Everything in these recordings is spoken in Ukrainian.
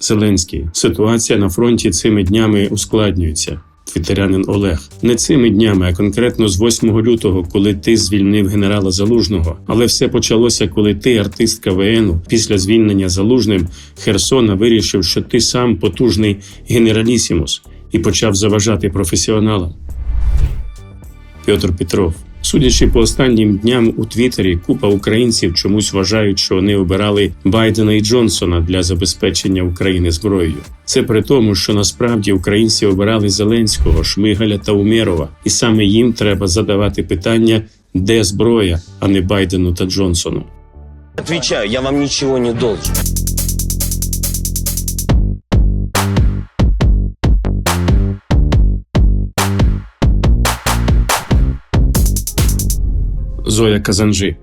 Зеленський. Ситуація на фронті цими днями ускладнюється. Твітерянин Олег не цими днями, а конкретно з 8 лютого, коли ти звільнив генерала Залужного. Але все почалося, коли ти, артист КВНу, після звільнення Залужним Херсона, вирішив, що ти сам потужний генералісімус і почав заважати професіоналам. Петр Петров. Судячи по останнім дням у Твіттері, купа українців чомусь вважають, що вони обирали Байдена і Джонсона для забезпечення України зброєю. Це при тому, що насправді українці обирали Зеленського, Шмигаля та Умєрова, і саме їм треба задавати питання, де зброя, а не Байдену та Джонсону. Отвечаю, я вам ничего не должен. Зоя Казанжи.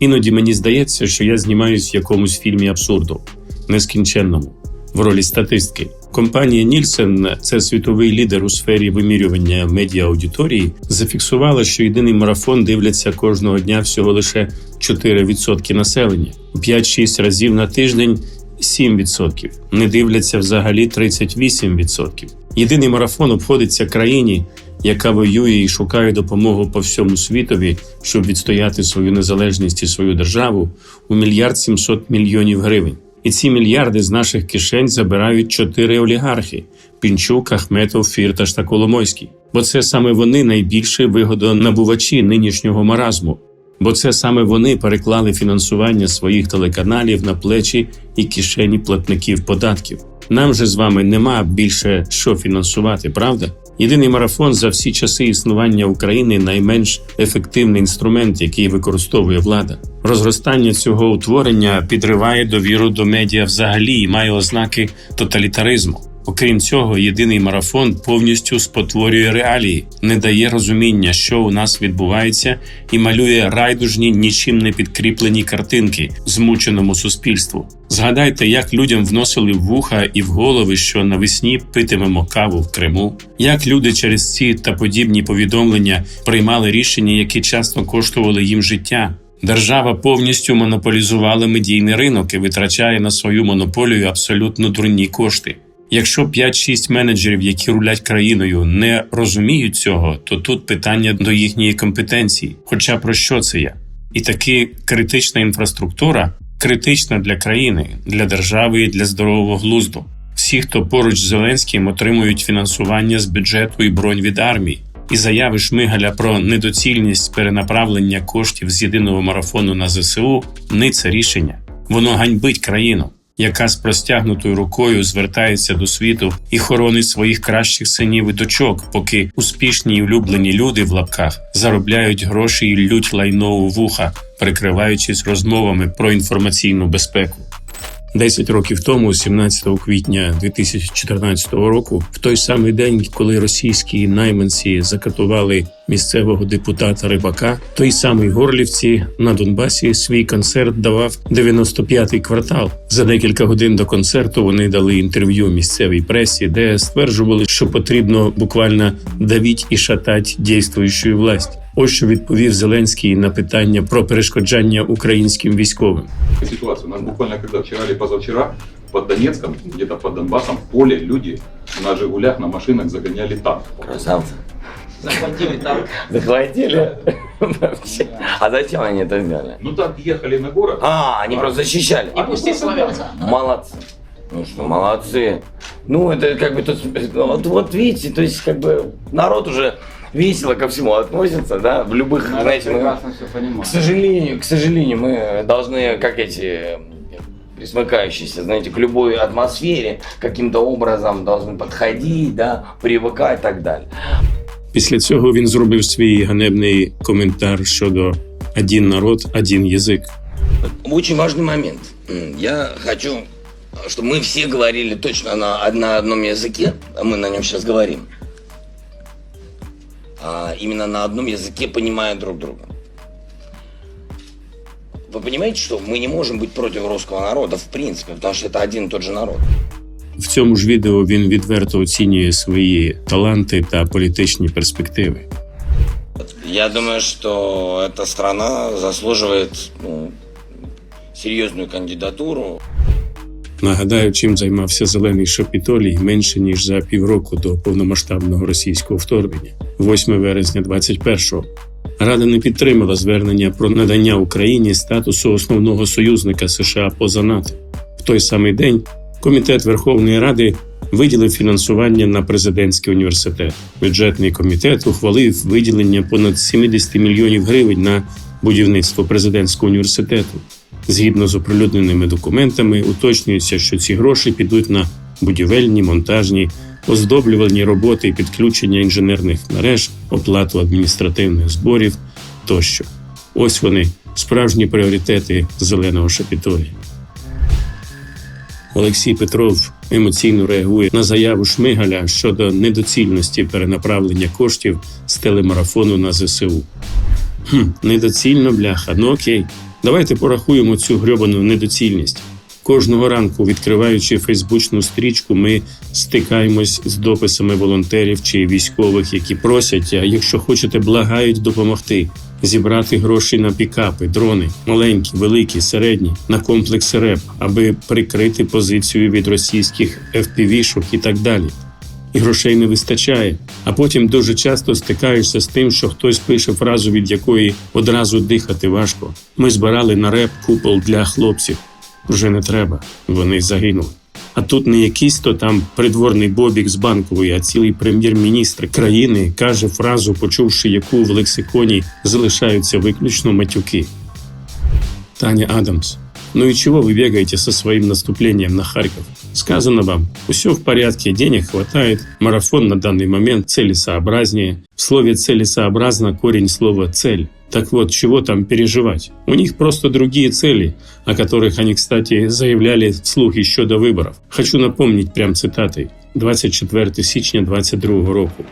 Іноді мені здається, що я знімаюсь в якомусь фільмі абсурду, нескінченному, в ролі статистки. Компанія Нільсен, це світовий лідер у сфері вимірювання медіа аудиторії, зафіксувала, що єдиний марафон дивляться кожного дня всього лише 4% населення, 5-6 разів на тиждень 7%, не дивляться взагалі 38%. Єдиний марафон обходиться країні, яка воює і шукає допомогу по всьому світові, щоб відстояти свою незалежність і свою державу у мільярд 700 мільйонів гривень. І ці мільярди з наших кишень забирають чотири олігархи: Пінчук, Ахметов, Фірташ та Коломойський. Бо це саме вони найбільше вигодонабувачі нинішнього маразму. Бо це саме вони переклали фінансування своїх телеканалів на плечі і кишені платників податків. Нам же з вами нема більше що фінансувати, правда? Єдиний марафон за всі часи існування України найменш ефективний інструмент, який використовує влада. Розростання цього утворення підриває довіру до медіа взагалі і має ознаки тоталітаризму. Окрім цього, єдиний марафон повністю спотворює реалії, не дає розуміння, що у нас відбувається, і малює райдужні, нічим не підкріплені картинки змученому суспільству. Згадайте, як людям вносили в вуха і в голови, що навесні питимемо каву в Криму, як люди через ці та подібні повідомлення приймали рішення, які часто коштували їм життя. Держава повністю монополізувала медійний ринок і витрачає на свою монополію абсолютно дурні кошти. Якщо 5-6 менеджерів, які рулять країною, не розуміють цього, то тут питання до їхньої компетенції. Хоча про що це я? І таки критична інфраструктура критична для країни, для держави і для здорового глузду. Всі, хто поруч з Зеленським, отримують фінансування з бюджету і бронь від армії. І заяви Шмигаля про недоцільність перенаправлення коштів з єдиного марафону на ЗСУ не це рішення. Воно ганьбить країну, яка з простягнутою рукою звертається до світу і хоронить своїх кращих синів і дочок, поки успішні і улюблені люди в лапках заробляють гроші і лють лайно у вуха, прикриваючись розмовами про інформаційну безпеку. 10 років тому, 17 квітня 2014 року, в той самий день, коли російські найманці закатували місцевого депутата Рибака, той самий Горлівці на Донбасі свій концерт давав 95-й квартал. За декілька годин до концерту вони дали інтерв'ю місцевій пресі, де стверджували, що потрібно буквально давіть і шатать дійствуючу власть. Ось що відповів Зеленський на питання про перешкоджання українським військовим. ситуацию. У нас буквально когда вчера или позавчера под Донецком, где-то под Донбассом, в поле люди на «Жигулях», на машинах загоняли танк. Красавцы. Захватили танк. Захватили? Вообще. А зачем они это сделали? Ну так ехали на город. А, они просто защищали. Не пусти славянца. Молодцы. Ну что, молодцы. Ну, это как бы тут... Вот, вот видите, то есть как бы народ уже весело ко всему относится, да, в любых, знаете, мы- прекрасно все К понимаю. сожалению, к сожалению, мы должны, как эти э, присмыкающиеся, знаете, к любой атмосфере каким-то образом должны подходить, да, привыкать и так далее. Після цього він зробив свій ганебний коментар щодо один народ, один язик. Очень важный момент. М, Я хочу, чтобы мы все говорили точно на, на одном языке, а мы на нем сейчас говорим. А именно на одном языке, понимая друг друга. Вы понимаете, что мы не можем быть против русского народа в принципе, потому что это один и тот же народ. В цьому ж відео він відверто оцінює свої таланти та політичні перспективи. Я думаю, что эта страна заслуживает ну, серьезную кандидатуру. Нагадаю, чим займався зелений шапітолій менше ніж за півроку до повномасштабного російського вторгнення, 8 вересня 21-го. Рада не підтримала звернення про надання Україні статусу основного союзника США поза НАТО. В той самий день комітет Верховної Ради виділив фінансування на президентський університет. Бюджетний комітет ухвалив виділення понад 70 мільйонів гривень на будівництво президентського університету. Згідно з оприлюдненими документами, уточнюється, що ці гроші підуть на будівельні, монтажні, оздоблювальні роботи і підключення інженерних мереж, оплату адміністративних зборів тощо. Ось вони справжні пріоритети зеленого шапітолія. Олексій Петров емоційно реагує на заяву Шмигаля щодо недоцільності перенаправлення коштів з телемарафону на ЗСУ. Хм, недоцільно, бляха. Ну окей, давайте порахуємо цю грьобану недоцільність. Кожного ранку, відкриваючи фейсбучну стрічку, ми стикаємось з дописами волонтерів чи військових, які просять, а якщо хочете, благають допомогти зібрати гроші на пікапи, дрони, маленькі, великі, середні, на комплекс РЕП, аби прикрити позицію від російських FPV-шок і так далі. І грошей не вистачає. А потім дуже часто стикаєшся з тим, що хтось пише фразу, від якої одразу дихати важко. Ми збирали на реп купол для хлопців. Вже не треба, вони загинули. А тут не якийсь то там придворний бобік з банкової, а цілий прем'єр-міністр країни каже фразу, почувши яку в лексиконі залишаються виключно матюки. Таня Адамс. Ну и чего вы бегаете со своим наступлением на Харьков? Сказано вам, все в порядке, денег хватает, марафон на данный момент целесообразнее. В слове «целесообразно» корень слова «цель». Так вот, чего там переживать? У них просто другие цели, о которых они, кстати, заявляли вслух еще до выборов. Хочу напомнить прям цитатой. 24 січня 2022 року.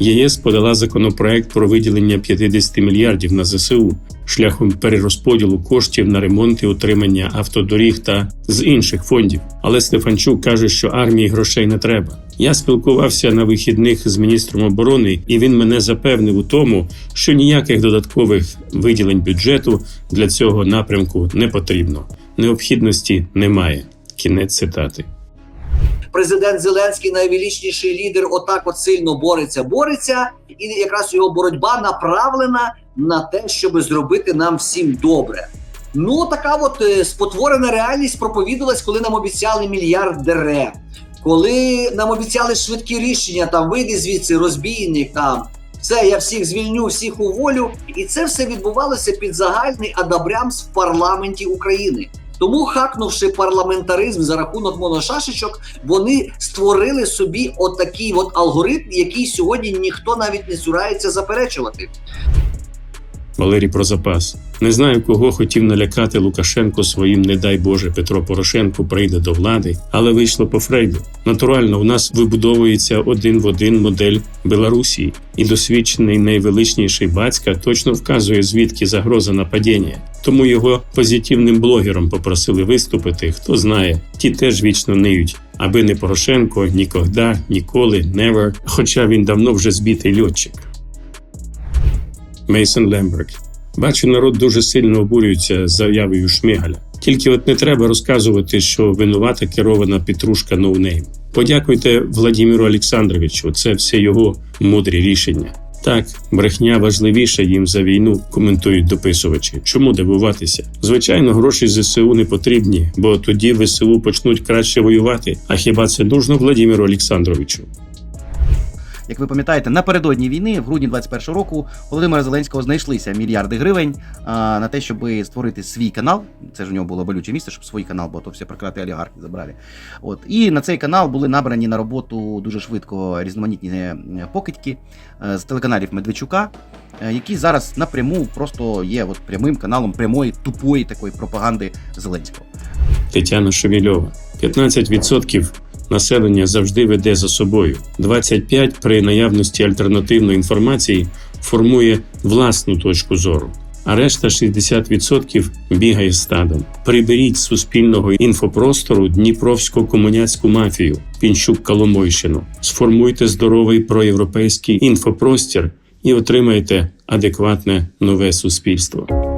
ЄС подала законопроект про виділення 50 мільярдів на ЗСУ шляхом перерозподілу коштів на ремонт і утримання автодоріг та з інших фондів. Але Стефанчук каже, що армії грошей не треба. Я спілкувався на вихідних з міністром оборони, і він мене запевнив у тому, що ніяких додаткових виділень бюджету для цього напрямку не потрібно. Необхідності немає. Кінець цитати. Президент Зеленський, найвеличніший лідер, отак от сильно бореться, бореться, і якраз його боротьба направлена на те, щоб зробити нам всім добре. Ну, така от е, спотворена реальність проповідувалась, коли нам обіцяли мільярд дерев, коли нам обіцяли швидкі рішення, там вийди звідси, розбійник там. Все, я всіх звільню, всіх уволю, і це все відбувалося під загальний адабрямс в парламенті України. Тому, хакнувши парламентаризм за рахунок моношашечок, вони створили собі отакий от алгоритм, який сьогодні ніхто навіть не цурається заперечувати. Валерій про запас. Не знаю, кого хотів налякати Лукашенко своїм, не дай Боже, Петро Порошенко прийде до влади, але вийшло по Фрейду. Натурально, у нас вибудовується один в один модель Білорусі, і досвідчений найвеличніший батька точно вказує, звідки загроза нападіння. Тому його позитивним блогером попросили виступити. Хто знає, ті теж вічно ниють. Аби не Порошенко, нікогда, ніколи, never, Хоча він давно вже збитий льотчик. Мейсон Лемберг. Бачу, народ дуже сильно обурюється заявою Шмигаля. Тільки от не треба розказувати, що винувата керована петрушка ноунейм. Подякуйте Владимиру Олександровичу, це все його мудрі рішення. Так, брехня важливіша їм за війну, коментують дописувачі. Чому дивуватися? Звичайно, гроші ЗСУ не потрібні, бо тоді ВСУ почнуть краще воювати. А хіба це нужно Владимиру Олександровичу? Як ви пам'ятаєте, напередодні війни, в грудні 21 року, Володимира Зеленського знайшлися мільярди гривень а, на те, щоб створити свій канал. Це ж у нього було болюче місце, щоб свій канал, бо то все прокляті олігархи забрали. От і на цей канал були набрані на роботу дуже швидко різноманітні е, покидьки е, з телеканалів Медведчука, е, які зараз напряму просто є от прямим каналом прямої тупої такої пропаганди Зеленського. Тетяна Шевільова. 15% населення завжди веде за собою. 25% при наявності альтернативної інформації формує власну точку зору. А решта 60% бігає стадом. Приберіть з суспільного інфопростору Дніпровську комуняцьку мафію, Пінчук Коломойщину. Сформуйте здоровий проєвропейський інфопростір і отримайте адекватне нове суспільство.